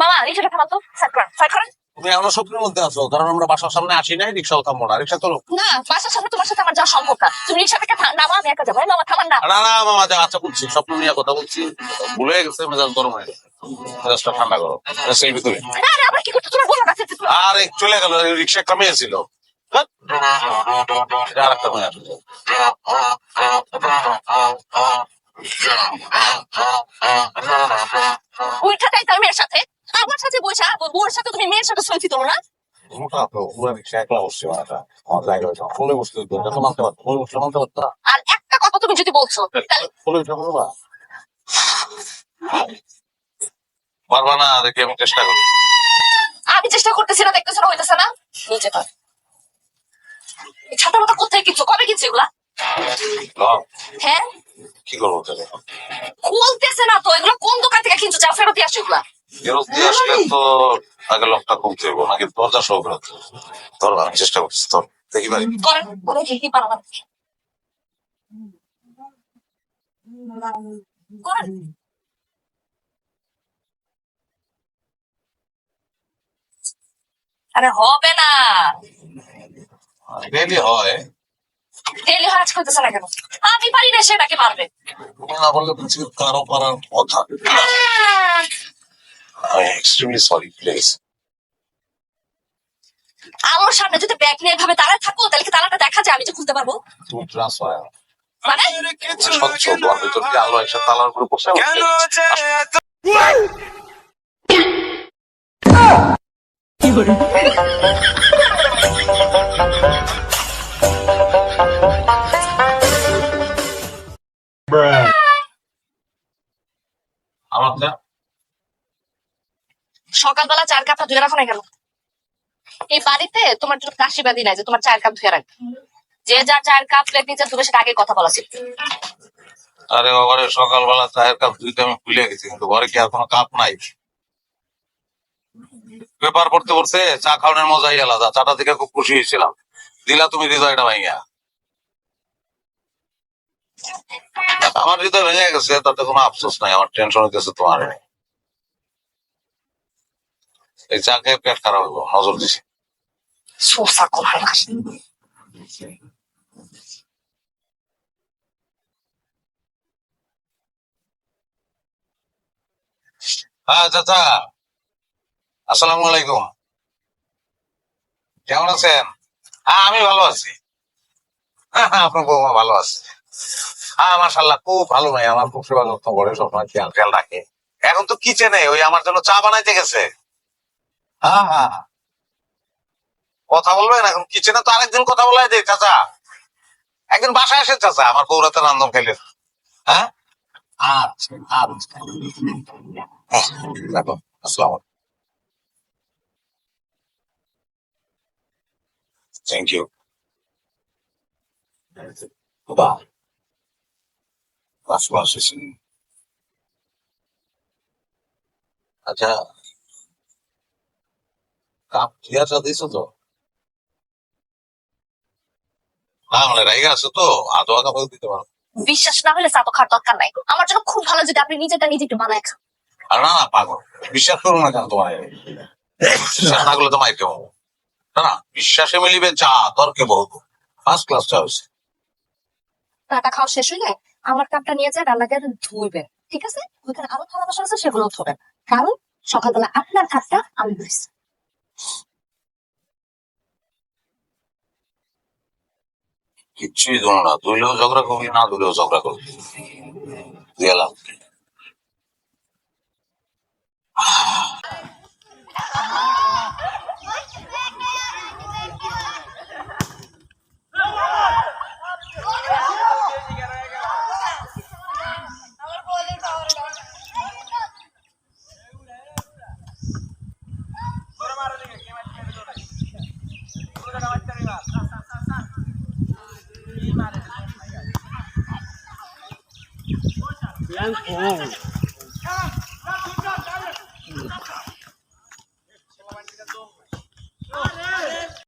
মামা রিক্সাটা থামাতো সাইড করেন সাইড করেন। তুমি এখনও স্বপ্নের মধ্যে আছো কারণ আমরা বাসার সামনে আসি নাই রিক্সাও থামবো না রিক্সা চলো না বাসার সামনে তোমার সাথে আমার যাওয়া সম্ভব না। তুমি রিক্সা থেকে নামা আমি একা যাব। মামা থামান না। না না মামা যা আচ্ছা বলছি স্বপ্ন নিয়ে কথা বলছি। ভুলে গেছে মেজাজ গরম হয়ে গেছে। মেজাজটা ঠান্ডা করো সেই ভিতরে। না রে আবার কি করতে তোমার বলো না আরে চলে গেল রিক্সা একটা মেয়ে ছিল? এটা আর একটা মেয়ে আসবে। উইঠাটাই তার মেয়ের সাথে। আমার সাথে বসা বোর সাথে তুমি মেয়ের সাথে সেলফি তোলো না? মানতে পারতো আর একটা কথা তুমি যদি বলছো পারবা না দেখি আমি চেষ্টা করি। আমি চেষ্টা করতেছি না দেখতেছি না হইতেছে না। পার ছাতা মাথা কোথায় কিনছো কবে কিনছো এগুলা? হ্যাঁ? কি করব খুলতেছে না তো এগুলো কোন দোকান থেকে কিনছো? যা ফেরত দিয়ে আসো এগুলা। ফেরত দিয়ে আসলে তো আগে লকটা খুলতে দরজা সহ ফেরত তোর আমি চেষ্টা করছি তোর দেখি ভাই আরে হবে না! ডেলি হয়। ডেলি হয় না কেন? আমি পারি না সেটাকে পারবে না বললে কারও পারার কথা। আমি এক্সট্রিমলি সরি প্লিজ আমার সামনে যদি ব্যাগ নিয়ে এভাবে দাঁড়ায় থাকো তাহলে কি তালাটা দেখা যায়? আমি যে খুলতে পারব। তুমি ট্রান্সফার মানে? স্বচ্ছ ভিতর দিয়ে আলো একসাথে তালার উপরে বসে আমার যা সকালবেলা চার কাপটা ধুয়ে রাখো না কেন? এই বাড়িতে তোমার জন্য কাশি বাদি নাই যে তোমার চার কাপ ধুয়ে রাখবে। যে যা চার কাপ প্লেট নিচে ধুবে সেটা আগে কথা বলা। ছিল আরে বাবারে, সকালবেলা চায়ের কাপ দুইটা আমি ভুলে গেছি, কিন্তু ঘরে কি আর কোনো কাপ নাই? পেপার পড়তে পড়তে চা খাওয়ানোর মজাই আলাদা, চাটা থেকে খুব খুশি হয়েছিলাম। দিলা তুমি হৃদয়টা ভাইয়া আমার হৃদয় ভেঙে গেছে, তাতে কোনো আফসোস নাই, আমার টেনশন হইতেছে তোমার। এই চা খেয়ে পেট খারাপ হইব নজর দিছি। সোসা করা হ্যাঁ চাচা। আসসালামু আলাইকুম। কেমন আছেন? হ্যাঁ আমি ভালো আছি। হ্যাঁ হ্যাঁ আপনার বৌমা ভালো আছে। হ্যাঁ মাসাল্লাহ খুব ভালো ভাই। আমার খুব সেবা যত্ন করে সবসময় খেয়াল খেয়াল রাখে। এখন তো কিচেনে ওই আমার জন্য চা বানাইতে গেছে। হ্যাঁ হ্যাঁ। কথা বলবেন এখন? কিচেনে তো আরেকদিন কথা বলাই দেয় চাচা। একদিন বাসায় আসেন, চাচা, আমার বৌরাতে রান্ধন খাইলে হ্যাঁ? আচ্ছা আচ্ছা। থ্যাংক ইউ বাস আচ্ছা কাপ ক্লিয়ারটা দিছো তো? না মানে রাইগা আছে তো বলে দিতে পারো বিশ্বাস না হলে খাওয়ার দরকার নাই। আমার জন্য খুব ভালো যদি আপনি নিজেটা নিজে একটু বানায় খান। আর না না পাগল। বিশ্বাস করো না কেন বিশ্বাস না করলে তো মাইকে না না বিশ্বাসে মিলিবে চা তর্কে বহু ফার্স্ট ক্লাস চা হয়েছে। খাওয়া শেষ হইলে আমার কাপটা নিয়ে যায় রান্নাকে ধুইবেন ঠিক আছে? ওইখানে আরও থালা বাসন আছে সেগুলো ধোবেন কারণ সকালবেলা আপনার কাপটা আমি ধুইছি କିଛି ଦଉନା ଦୁଇ ଲୋକ ଝଗଡ଼ା କରୁଛି ନା ଦୁଇ ଲୋକ ଝଗଡ଼ା କରୁଛି ହେଲା। Yan, oh.